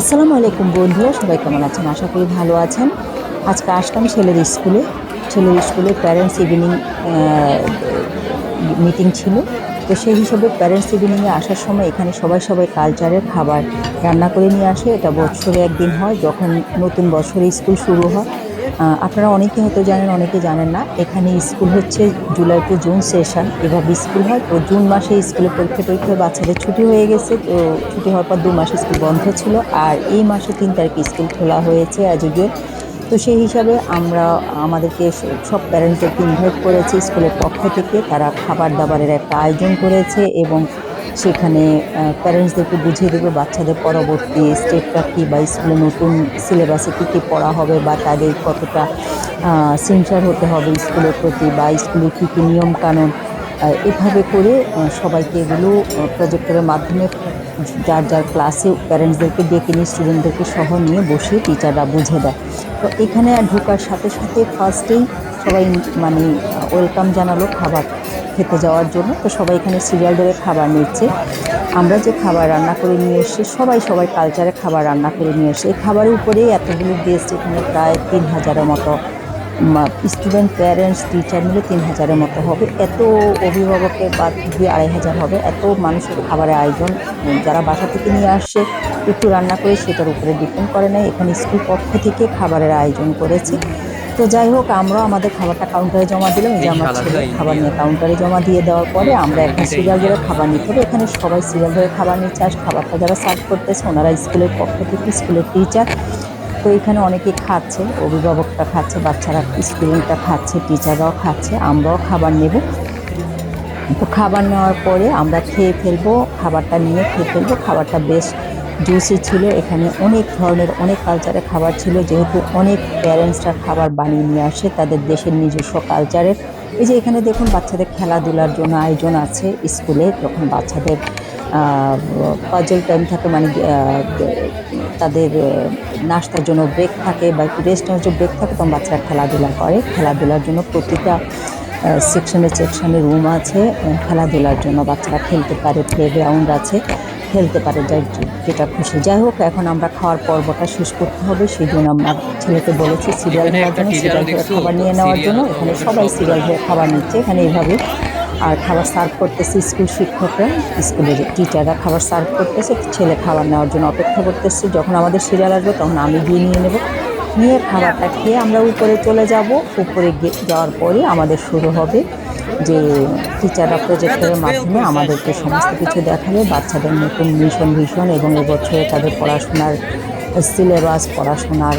আসসালামু আলাইকুম বন্ধুরা, সবাই কেমন আছেন? আশা করি ভালো আছেন। আজকে আসলাম ছেলের স্কুলে। ছেলের স্কুলে প্যারেন্টস ইভিনিং মিটিং ছিল। তো সেই হিসেবে প্যারেন্টস ইভিনিংয়ে আসার সময় এখানে সবাই সবাই কালচারের খাবার রান্না করে নিয়ে আসে। এটা বছরে একদিন হয়, যখন নতুন বছরে স্কুল শুরু হয়। আপনারা অনেকে হয়তো জানেন, অনেকে জানেন না। এখানে স্কুল হচ্ছে জুলাই টু জুন সেশন। এভাবে স্কুল হয়। তো জুন মাসে স্কুলে পরীক্ষা টরীক্ষা, বাচ্চাদের ছুটি হয়ে গেছে। তো ছুটি হওয়ার পর দু মাস স্কুল বন্ধ ছিল। আর এই মাসে তিন তারিখে স্কুল খোলা হয়েছে অ্যাজ ইউজুয়াল তো সেই হিসাবে আমরা, আমাদেরকে সব প্যারেন্টসদেরকে ইনভাইট করেছি স্কুলের পক্ষ থেকে। তারা খাবার দাবারের একটা আয়োজন করেছে এবং সেখানে প্যারেন্টসদেরকে বুঝিয়ে দেবে বাচ্চাদের পরবর্তী স্টেপটা কী বা স্কুলে নতুন সিলেবাসে কী কী পড়া হবে বা তাদের কতটা সিনসার হতে হবে স্কুলের প্রতি বা স্কুলে কী কী নিয়মকানুন এভাবে করে সবাইকে এগুলো প্রজেক্টরের মাধ্যমে যার যার ক্লাসে প্যারেন্টসদেরকে ডেকে নিয়ে স্টুডেন্টদেরকে সহ নিয়ে বসে টিচাররা বুঝে দেয়। তো এখানে ঢোকার সাথে সাথে ফার্স্টেই সবাই মানে ওয়েলকাম জানালো খাবার। খেতে যাওয়ার জন্য। তো সবাই এখানে সিরিয়াল ধরে খাবার নিচ্ছে। আমরা যে খাবার রান্না করে নিয়ে এসেছি, সবাই সবাই কালচারে খাবার রান্না করে নিয়ে এসেছে। এই খাবারের উপরেই এতগুলো গেস্ট এখানে প্রায় তিন হাজারের মতো স্টুডেন্ট প্যারেন্টস টিচার মিলে তিন হাজারের মতো হবে। এত অভিভাবকের বা দুই আড়াই হাজার হবে। এত মানুষের খাবারের আয়োজন, যারা বাসা থেকে নিয়ে আসছে, একটু রান্না করে সেটার উপরে ডিপেন্ড করে না এখানে স্কুল পক্ষ থেকে খাবারের আয়োজন করেছে। তো যাই হোক আমরাও আমাদের খাবারটা কাউন্টারে জমা দিলাম। এই যে আমার ছেলে খাবার নিয়ে কাউন্টারে জমা দিয়ে দেওয়ার পরে আমরা এখন সিরিয়াল ধরে খাবার নিতে হবে। এখানে সবাই সিরিয়াল ধরে খাবার নিচ্ছে আর খাবারটা যারা সার্ভ করতেছে ওনারা স্কুলের পক্ষ থেকে স্কুলের টিচার তো এখানে অনেকে খাচ্ছে অভিভাবকটা খাচ্ছে বাচ্চারা স্টুডেন্টটা খাচ্ছে টিচাররাও খাচ্ছে আমরাও খাবার নেব। তো খাবার নেওয়ার পরে আমরা খেয়ে ফেলব খাবারটা নিয়ে খেয়ে ফেলব। খাবারটা বেশ জুসি ছিল। এখানে অনেক ধরনের, অনেক কালচারের খাবার ছিল। যেহেতু অনেক প্যারেন্টসরা খাবার বানিয়ে নিয়ে আসে, তাদের দেশের নিজস্ব কালচারের এই যে এখানে দেখুন, বাচ্চাদের খেলাধুলার জন্য আয়োজন আছে স্কুলে। যখন বাচ্চাদের পাজল টাইম থাকে মানে তাদের নাস্তার জন্য ব্রেক থাকে বা রেস্ট নেওয়ার জন্য ব্রেক থাকে, তখন বাচ্চারা খেলাধুলা করে। খেলাধুলার জন্য প্রতিটা সেকশনে সেকশনে রুম আছে। খেলাধুলার জন্য বাচ্চারা খেলতে পারে প্লে গ্রাউন্ড আছে। খেলতে পারে যাই যেটা খুশি। যাই হোক এখন আমরা খাওয়ার পর্বটা শেষ করতে হবে সেই জন্য আমরা ছেলেকে বলেছি সিরিয়াল নেওয়ার জন্য সিরিয়াল ধরে খাবার নিয়ে নেওয়ার জন্য। এখানে সবাই সিরিয়াল ধরে খাবার নিচ্ছে এখানে এইভাবে। আর খাবার সার্ভ করতেছে স্কুল শিক্ষকরা। স্কুলের টিচাররা খাবার সার্ভ করতেছে ছেলে খাবার নেওয়ার জন্য অপেক্ষা করতেছে। যখন আমাদের সিরিয়াল আসবে তখন আমি গিয়ে নিয়ে নেব। নিয়ে খাবারটা খেয়ে আমরা উপরে চলে যাব। উপরে যাওয়ার পরে আমাদের শুরু হবে। যে টিচাররা প্রজেক্টরের মাধ্যমে আমাদেরকে সমস্ত কিছু দেখাবে, বাচ্চাদের নতুন মিশন ভিশন এবং এবছরে তাদের পড়াশোনার সিলেবাস পড়াশোনার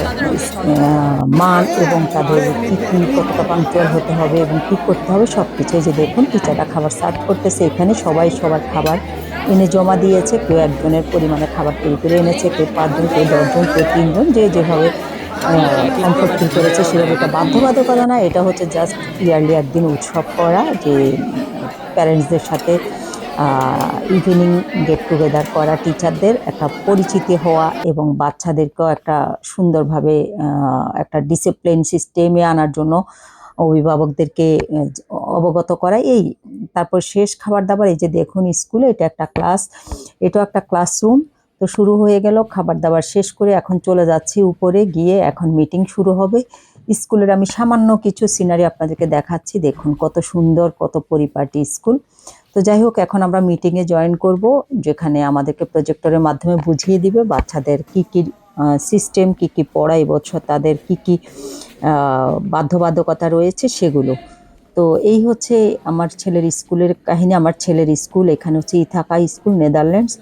মান এবং তাদের কী কী কতটা পাঞ্চুয়াল হতে হবে এবং কী করতে হবে সব কিছু যে দেখুন টিচাররা খাবার সার্ভ করতেছে। এখানে সবাই সবার খাবার এনে জমা দিয়েছে। কেউ একজনের পরিমাণে খাবার তৈরি করে এনেছে, কেউ পাঁচজন, কেউ দশজন, কেউ তিনজন, যে যেভাবে কমফোর্ট ফিল করেছে সেভাবে এটা বাধ্যবাধকতা না, এটা হচ্ছে জাস্ট ইয়ারলি একদিন উৎসব করা যে প্যারেন্টসদের সাথে ইভিনিং গেট টুগেদার করা টিচারদের একটা পরিচিতি হওয়া এবং বাচ্চাদেরকেও একটা সুন্দরভাবে একটা ডিসিপ্লিন সিস্টেমে আনার জন্য অভিভাবকদেরকে অবগত করা। এই তারপর শেষ খাবার দাবার, এই যে দেখুন স্কুলে এটা একটা ক্লাস এটাও একটা ক্লাসরুম তো শুরু হয়ে গেল, খাবার দাবার শেষ করে এখন চলে যাচ্ছি উপরে, গিয়ে এখন মিটিং শুরু হবে। স্কুলের আমি সামান্য কিছু সিনারি আপনাদেরকে দেখাচ্ছি, দেখুন কত সুন্দর, কত পরিপাটি স্কুল। তো যাই হোক, এখন আমরা মিটিংয়ে জয়েন করব, যেখানে আমাদেরকে প্রজেক্টরের মাধ্যমে বুঝিয়ে দিবে বাচ্চাদের কি কি সিস্টেম কি কি পড়া এবছর তাদের কি কি বাধ্যবাধকতা রয়েছে সেগুলো। তো এই হচ্ছে আমার ছেলের স্কুলের কাহিনী। আমার ছেলের স্কুল, এখানে হচ্ছে ইথাকা স্কুল, নেদারল্যান্ডস।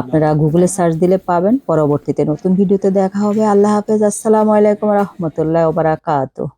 আপনারা গুগলে সার্চ দিলে পাবেন। পরবর্তীতে নতুন ভিডিওতে দেখা হবে। আল্লাহ হাফেজ। আসসালামু আলাইকুম রহমতুল্লাহ বারাকাতুহ।